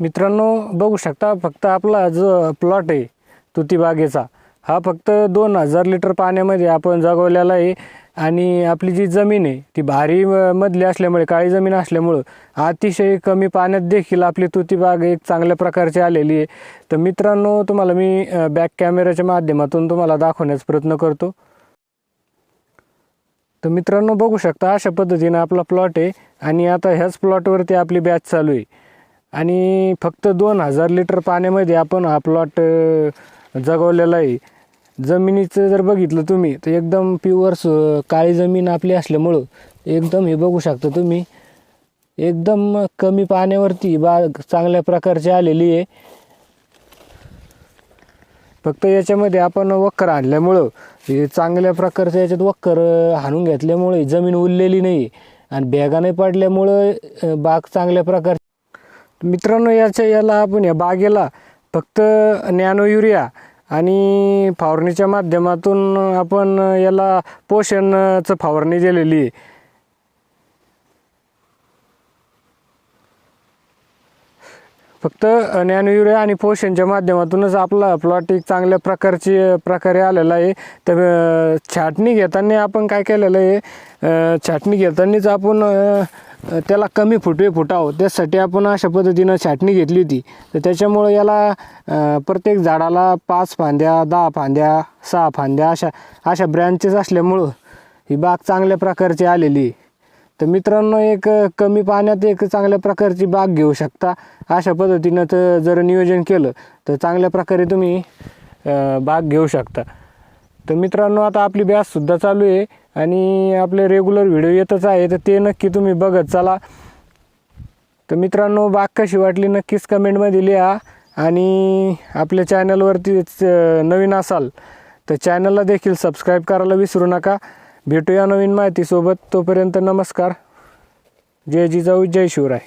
मित्रांनो बघू शकता फक्त आपला जो प्लॉट आहे तुतीबागेचा हा फक्त दोन हजार लिटर पाण्यामध्ये आपण जगवलेला आहे आणि आपली जी जमीन आहे ती भारी मधली असल्यामुळे काळी जमीन असल्यामुळं अतिशय कमी पाण्यात देखील आपली तुतीबाग एक चांगल्या प्रकारची आलेली आहे. तर मित्रांनो तुम्हाला मी बॅक कॅमेऱ्याच्या माध्यमातून तुम्हाला दाखवण्याचा प्रयत्न करतो. तर मित्रांनो बघू शकता अशा पद्धतीनं आपला प्लॉट आहे आणि आता ह्याच प्लॉटवरती आपली बॅच चालू आहे. आणि फक्त दोन हजार लिटर पाण्यामध्ये आपण हा प्लॉट जगवलेला आहे. जमिनीचं जर बघितलं तुम्ही तर एकदम प्युअर काळी जमीन आपली असल्यामुळं एकदम हे बघू शकता तुम्ही. एकदम कमी पाण्यावरती बाग चांगल्या प्रकारची आलेली आहे. फक्त याच्यामध्ये आपण वक्कर आणल्यामुळं हे चांगल्या प्रकारचं याच्यात वक्कर हाणून घेतल्यामुळे जमीन उरलेली नाही. आणि बॅगा नाही पडल्यामुळं बाग चांगल्या प्रकार मित्रांनो याच्या याला आपण या बागेला फक्त नॅनो युरिया आणि फवारणीच्या माध्यमातून आपण याला पोषणचं फवारणी दिलेली आहे. फक्त नॅनो युरिया आणि पोषणच्या माध्यमातूनच आपला प्लॉट एक चांगल्या प्रकारची प्रकारे आलेला आहे. तर छाटणी घेताना आपण काय केलेलं आहे? छाटणी घेतानाच आपण त्याला कमी फुटवे फुटावं. त्यासाठी आपण अशा पद्धतीनं छाटणी घेतली होती. तर त्याच्यामुळं याला प्रत्येक झाडाला पाच फांद्या दहा फांद्या सहा फांद्या अशा अशा ब्रँचेस असल्यामुळं ही बाग चांगल्या प्रकारची आलेली आहे. तर मित्रांनो एक कमी पाण्यात एक चांगल्या प्रकारची बाग घेऊ शकता. अशा पद्धतीनं तर जर नियोजन केलं तर चांगल्या प्रकारे तुम्ही बाग घेऊ शकता. तर मित्रांनो आता आपली बॅचसुद्धा चालू आहे आणि आपले रेग्युलर व्हिडिओ येतच आहे तर ते नक्की तुम्ही बघत चला. तर मित्रांनो बाग कशी वाटली नक्कीच कमेंटमध्ये लिहा. आणि आपल्या चॅनलवरतीच नवीन असाल तर चॅनलला देखील सबस्क्राईब करायला विसरू नका. भेटूया नवीन माहितीसोबत. तोपर्यंत नमस्कार. जय जिजाऊ जय शिवराय.